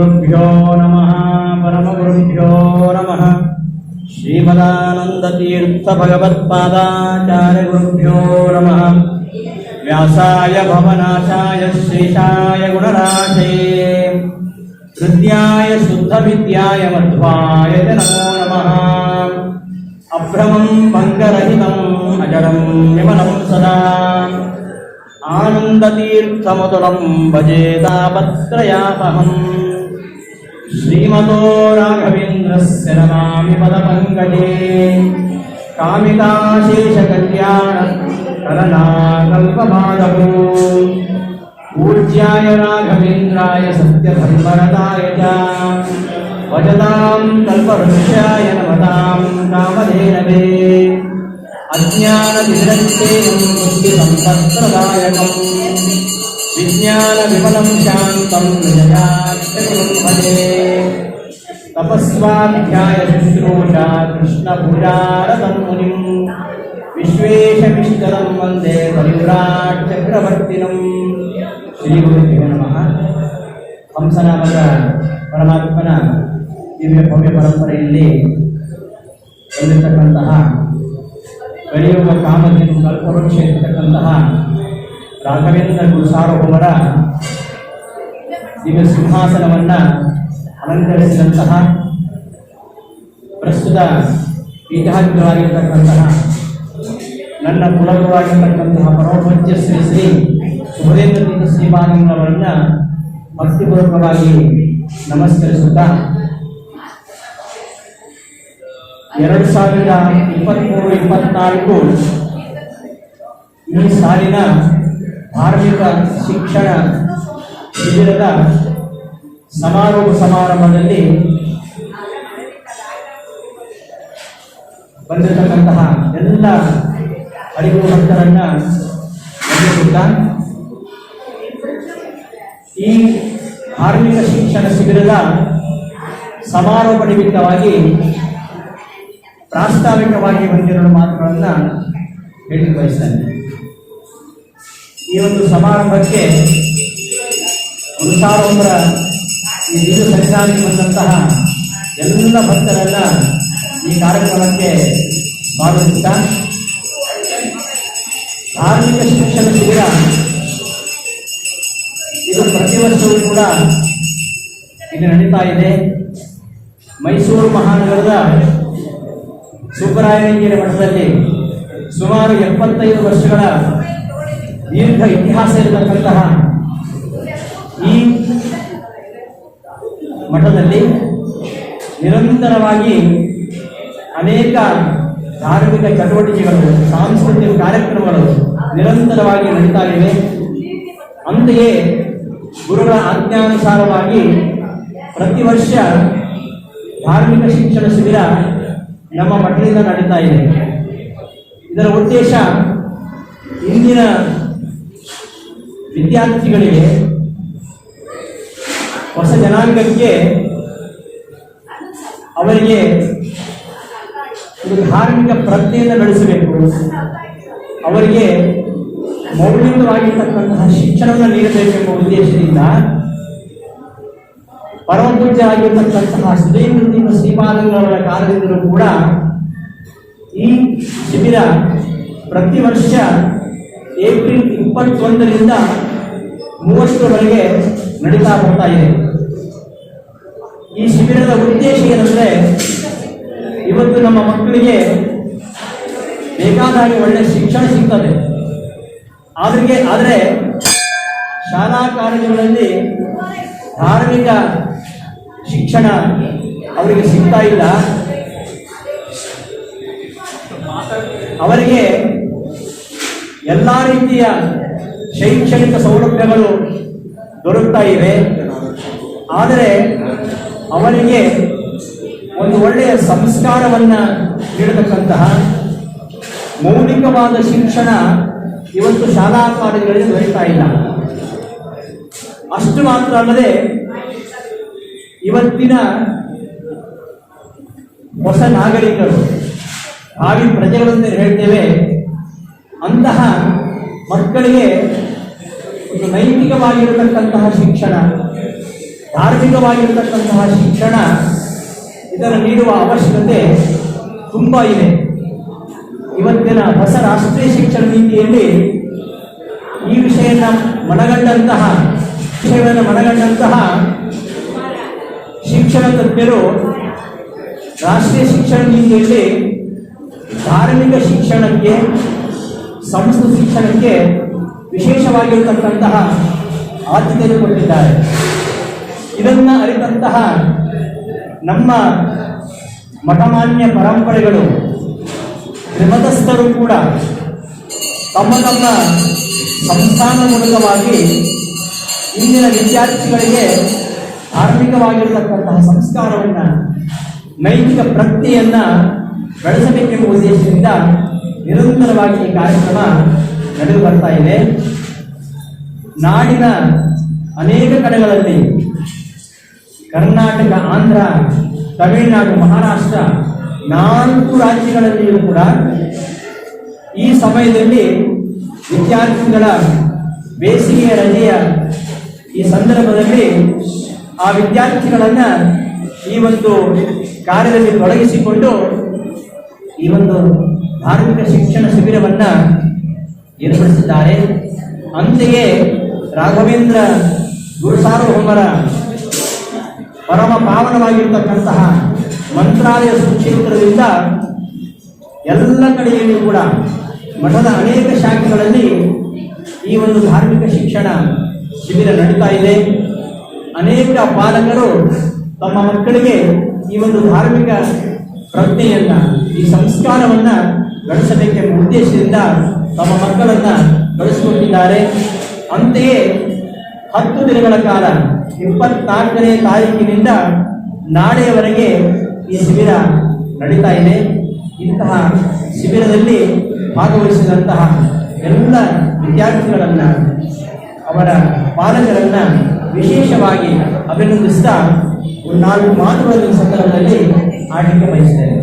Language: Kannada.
श्रीगुरुभ्यो नमः परमगुरुभ्यो नमः श्रीमदानन्दतीर्थभगवत्पादाचार्यगुरुभ्यो नमः व्यासाय भवनाशाय श्रीशाय गुणराशे हृद्याय शुद्धविद्याय मध्वाय च नमो नमः अभ्रमं भङ्गरहितम् अजरं विमलं सदा आनन्दतीर्थमधुरं भजे तापत्रयापहम् श्रीमतो राघवेन्द्रस्य नमामि पदपङ्कजे कामिकाशेषकल्याण करणाकल्पमाधवो पूज्याय राघवेन्द्राय सत्यधर्मरताय च भजतां कल्पवृक्षाय नमतां कामधेनवे अज्ञानविदग्धेयं बुद्धिसम्पत्प्रदायकम् विज्ञानविमलं शान्तं निजयाख्यगुरुं भजे तपस्वाध्याय शुश्रूषा कृष्णभुजारतं मुनिं विश्वेशमिष्करं वन्दे परिव्राट् ಚಕ್ರವರ್ತಿನಂ ಶ್ರೀ ಗುರುದೇವ ನಮಃ ಹಂಸನಾಮದ ಪರಮಾತ್ಮನ ದಿವ್ಯ ಭವ್ಯ ಪರಂಪರೆಯಲ್ಲಿ ಬಂದಿರತಕ್ಕಂತಹ ಕಲಿಯುಗ ಕಾಮಧೇನು ಕಲ್ಪವೃಕ್ಷ ಇರತಕ್ಕಂತಹ ರಾಘವೇಂದ್ರ ಗುರುಸಾರ್ವಭೌಮರ ದಿವ್ಯ ಸಿಂಹಾಸನವನ್ನು ಅಲಂಕರಿಸಿದಂತಹ ಪ್ರಸ್ತುತ ಪೀಠಾಗ್ರವಾಗಿರ್ತಕ್ಕಂತಹ ನನ್ನ ಕುಲಗುರುವಾಗಿರ್ತಕ್ಕಂತಹ ಪರೋಪಂಚ ಶ್ರೀ ಶ್ರೀ ಸುಭದೇಂದ್ರ ತೀರ್ಥ ಭಕ್ತಿಪೂರ್ವಕವಾಗಿ ನಮಸ್ಕರಿಸುತ್ತಾ ಎರಡು ಸಾವಿರದ ಇಪ್ಪತ್ತ್ಮೂರು ಇಪ್ಪತ್ನಾಲ್ಕು ಈ ಸಾಲಿನ ಧಾರ್ಮಿಕ, ಶಿಕ್ಷಣ, ಶಿಬಿರದ ಸಮಾರೋಪ ಸಮಾರಂಭದಲ್ಲಿ ಬಂದಿರತಕ್ಕಂತಹ ಎಲ್ಲ ಅರಿವು ಭಕ್ತರನ್ನ ಈ ಧಾರ್ಮಿಕ ಶಿಕ್ಷಣ ಶಿಬಿರದ ಸಮಾರೋಪ ನಿಮಿತ್ತವಾಗಿ ಪ್ರಾಸ್ತಾವಿಕವಾಗಿ ಬಂದಿರೋ ಮಾತುಗಳನ್ನು ಹೇಳಿ ಬಯಸ್ತೇನೆ. ಈ ಒಂದು ಸಮಾರಂಭಕ್ಕೆ ಗುರುಸಾರ್ವರ ಈ ಹಿಂದೂ ಬಂದಂತಹ ಎಲ್ಲ ಭಕ್ತರನ್ನ ಈ ಕಾರ್ಯಕ್ರಮಕ್ಕೆ ಸ್ವಾಗತಿಸುತ್ತಾ ಧಾರ್ಮಿಕ ಶಿಕ್ಷಣ ಶಿಬಿರ. ಇದು ಪ್ರತಿ ವರ್ಷವೂ ಕೂಡ ಇಲ್ಲಿ ನಡೀತಾ ಇದೆ. ಮೈಸೂರು ಮಹಾನಗರದ ಸುಬ್ಬರಾಯನಗಿರಿ ಮಠದಲ್ಲಿ ಸುಮಾರು ಎಪ್ಪತ್ತೈದು ವರ್ಷಗಳ ದೀರ್ಘ ಇತಿಹಾಸ ಇರತಕ್ಕಂತಹ ಈ ಮಠದಲ್ಲಿ ನಿರಂತರವಾಗಿ ಅನೇಕ ಧಾರ್ಮಿಕ ಚಟುವಟಿಕೆಗಳು, ಸಾಂಸ್ಕೃತಿಕ ಕಾರ್ಯಕ್ರಮಗಳು ನಿರಂತರವಾಗಿ ನಡೀತಾ ಇವೆ. ಅಂತೆಯೇ ಗುರುಗಳ ಆಜ್ಞಾನುಸಾರವಾಗಿ ಪ್ರತಿ ವರ್ಷ ಧಾರ್ಮಿಕ ಶಿಕ್ಷಣ ಶಿಬಿರ ನಮ್ಮ ಮಠದಿಂದ ನಡೀತಾ ಇದೆ. ಇದರ ಉದ್ದೇಶ ಇಂದಿನ ವಿದ್ಯಾರ್ಥಿಗಳಿಗೆ ಹೊಸ ಜನಾಂಗಕ್ಕೆ ಅವರಿಗೆ ಒಂದು ಧಾರ್ಮಿಕ ಪ್ರಜ್ಞೆಯನ್ನು ನಡೆಸಬೇಕು ಅವರಿಗೆ ಮೌಲ್ಯವಾಗಿರ್ತಕ್ಕಂತಹ ಶಿಕ್ಷಣವನ್ನು ನೀಡಬೇಕೆಂಬ ಉದ್ದೇಶದಿಂದ ಪರಮಪೂಜ್ಯ ಆಗಿರ್ತಕ್ಕಂತಹ ಸುಧೀಂದ್ರ ಶ್ರೀಪಾದಂಗಳವರ ಕಾಲದಿಂದಲೂ ಕೂಡ ಈ ಶಿಬಿರ ಪ್ರತಿ ವರ್ಷ ಏಪ್ರಿಲ್ ಇಪ್ಪತ್ತೊಂದರಿಂದ ಮೂವತ್ತರವರೆಗೆ ನಡೀತಾ ಹೋಗ್ತಾ ಇದೆ. ಈ ಶಿಬಿರದ ಉದ್ದೇಶ ಏನಂದ್ರೆ, ಇವತ್ತು ನಮ್ಮ ಮಕ್ಕಳಿಗೆ ಬೇಕಾದ ಹಾಗೆ ಒಳ್ಳೆ ಶಿಕ್ಷಣ ಸಿಗ್ತದೆ. ಆದ್ರಿಗೆ, ಆದರೆ ಶಾಲಾ ಕಾಲೇಜುಗಳಲ್ಲಿ ಧಾರ್ಮಿಕ ಶಿಕ್ಷಣ ಅವರಿಗೆ ಸಿಗ್ತಾ ಇಲ್ಲ. ಅವರಿಗೆ ಎಲ್ಲ ರೀತಿಯ ಶೈಕ್ಷಣಿಕ ಸೌಲಭ್ಯಗಳು ದೊರಕ್ತಾ ಇವೆ. ಆದರೆ ಅವರಿಗೆ ಒಂದು ಒಳ್ಳೆಯ ಸಂಸ್ಕಾರವನ್ನ ನೀಡತಕ್ಕಂತಹ ಮೌಲಿಕವಾದ ಶಿಕ್ಷಣ ಇವತ್ತು ಶಾಲಾ ಕಾಲೇಜುಗಳಲ್ಲಿ ದೊರೆಯುತ್ತಾ ಇಲ್ಲ. ಅಷ್ಟು ಮಾತ್ರ ಅಲ್ಲದೆ ಇವತ್ತಿನ ಹೊಸ ನಾಗರಿಕರು, ಹಾಗೆ ಪ್ರಜೆಗಳಂತ ಹೇಳ್ತೇವೆ ಅಂತಹ ಮಕ್ಕಳಿಗೆ ಒಂದು ನೈತಿಕವಾಗಿರತಕ್ಕಂತಹ ಶಿಕ್ಷಣ, ಧಾರ್ಮಿಕವಾಗಿರತಕ್ಕಂತಹ ಶಿಕ್ಷಣ ಇದರ ನೀಡುವ ಅವಶ್ಯಕತೆ ತುಂಬ ಇದೆ. ಇವತ್ತಿನ ಹೊಸ ರಾಷ್ಟ್ರೀಯ ಶಿಕ್ಷಣ ನೀತಿಯಲ್ಲಿ ಈ ವಿಷಯನ ಮನಗಂಡಂತಹ, ವಿಷಯವನ್ನು ಮನಗಂಡಂತಹ ಶಿಕ್ಷಣ ತಜ್ಞರು ರಾಷ್ಟ್ರೀಯ ಶಿಕ್ಷಣ ನೀತಿಯಲ್ಲಿ ಧಾರ್ಮಿಕ ಶಿಕ್ಷಣಕ್ಕೆ ಸಂಸ್ಕೃತ ಶಿಕ್ಷಣಕ್ಕೆ ವಿಶೇಷವಾಗಿರತಕ್ಕಂತಹ ಆದ್ಯತೆಯನ್ನು ಕೊಟ್ಟಿದ್ದಾರೆ. ಇದನ್ನ ಅರಿತಂತಹ ನಮ್ಮ ಮಠಮಾನ್ಯ ಪರಂಪರೆಗಳು ತ್ರಿಮತಸ್ಥರು ಕೂಡ ತಮ್ಮ ತಮ್ಮ ಸಂಸ್ಥಾನ ಮೂಲಕವಾಗಿ ಇಂದಿನ ವಿದ್ಯಾರ್ಥಿಗಳಿಗೆ ಧಾರ್ಮಿಕವಾಗಿರತಕ್ಕಂತಹ ಸಂಸ್ಕಾರವನ್ನು, ನೈತಿಕ ಪ್ರಕ್ರಿಯೆಯನ್ನು ಬೆಳೆಸಬೇಕೆಂಬ ಉದ್ದೇಶದಿಂದ ನಿರಂತರವಾಗಿ ಈ ಕಾರ್ಯಕ್ರಮ ನಡೆದು ಬರ್ತಾ ಇದೆ. ನಾಡಿನ ಅನೇಕ ಕಡೆಗಳಲ್ಲಿ ಕರ್ನಾಟಕ, ಆಂಧ್ರ, ತಮಿಳುನಾಡು, ಮಹಾರಾಷ್ಟ್ರ ನಾಲ್ಕು ರಾಜ್ಯಗಳಲ್ಲಿಯೂ ಕೂಡ ಈ ಸಮಯದಲ್ಲಿ ವಿದ್ಯಾರ್ಥಿಗಳ ಬೇಸಿಗೆಯ ರಜೆಯ ಈ ಸಂದರ್ಭದಲ್ಲಿ ಆ ವಿದ್ಯಾರ್ಥಿಗಳನ್ನ ಈ ಒಂದು ಕಾರ್ಯದಲ್ಲಿ ತೊಡಗಿಸಿಕೊಂಡು ಈ ಒಂದು ಧಾರ್ಮಿಕ ಶಿಕ್ಷಣ ಶಿಬಿರವನ್ನ ಏರ್ಪಡಿಸಿದ್ದಾರೆ. ಅಂತೆಯೇ ರಾಘವೇಂದ್ರ ಗುರುಸಾರ್ವಭೌಮರ ಪರಮ ಪಾವನವಾಗಿರ್ತಕ್ಕಂತಹ ಮಂತ್ರಾಲಯ ಸುಕ್ಷೇತ್ರದಿಂದ ಎಲ್ಲ ಕಡೆಯಲ್ಲಿಯೂ ಕೂಡ ಮಠದ ಅನೇಕ ಶಾಖೆಗಳಲ್ಲಿ ಈ ಒಂದು ಧಾರ್ಮಿಕ ಶಿಕ್ಷಣ ಶಿಬಿರ ನಡೀತಾ ಇದೆ. ಅನೇಕ ಪಾಲಕರು ತಮ್ಮ ಮಕ್ಕಳಿಗೆ ಈ ಒಂದು ಧಾರ್ಮಿಕ ಪ್ರಜ್ಞೆಯನ್ನ, ಈ ಸಂಸ್ಕಾರವನ್ನ ಬೆಳೆಸಬೇಕೆಂಬ ಉದ್ದೇಶದಿಂದ ತಮ್ಮ ಮಕ್ಕಳನ್ನ ನಡೆಸಿಕೊಟ್ಟಿದ್ದಾರೆ ಅಂತೆಯೇ ಹತ್ತು ದಿನಗಳ ಕಾಲ ಇಪ್ಪತ್ನಾಲ್ಕನೇ ತಾರೀಕಿನಿಂದ ನಾಳೆಯವರೆಗೆ ಈ ಶಿಬಿರ ನಡೀತಾ ಇದೆ. ಇಂತಹ ಶಿಬಿರದಲ್ಲಿ ಭಾಗವಹಿಸಿದಂತಹ ಎಲ್ಲ ವಿದ್ಯಾರ್ಥಿಗಳನ್ನು, ಅವರ ಪಾಲಕರನ್ನ ವಿಶೇಷವಾಗಿ ಅಭಿನಂದಿಸ್ತಾ ಒಂದು ನಾಲ್ಕು ಮಾತುಗಳನ್ನು ಸಂದರ್ಭದಲ್ಲಿ ಆಡಲಿಕ್ಕೆ ಬಯಸ್ತೇನೆ.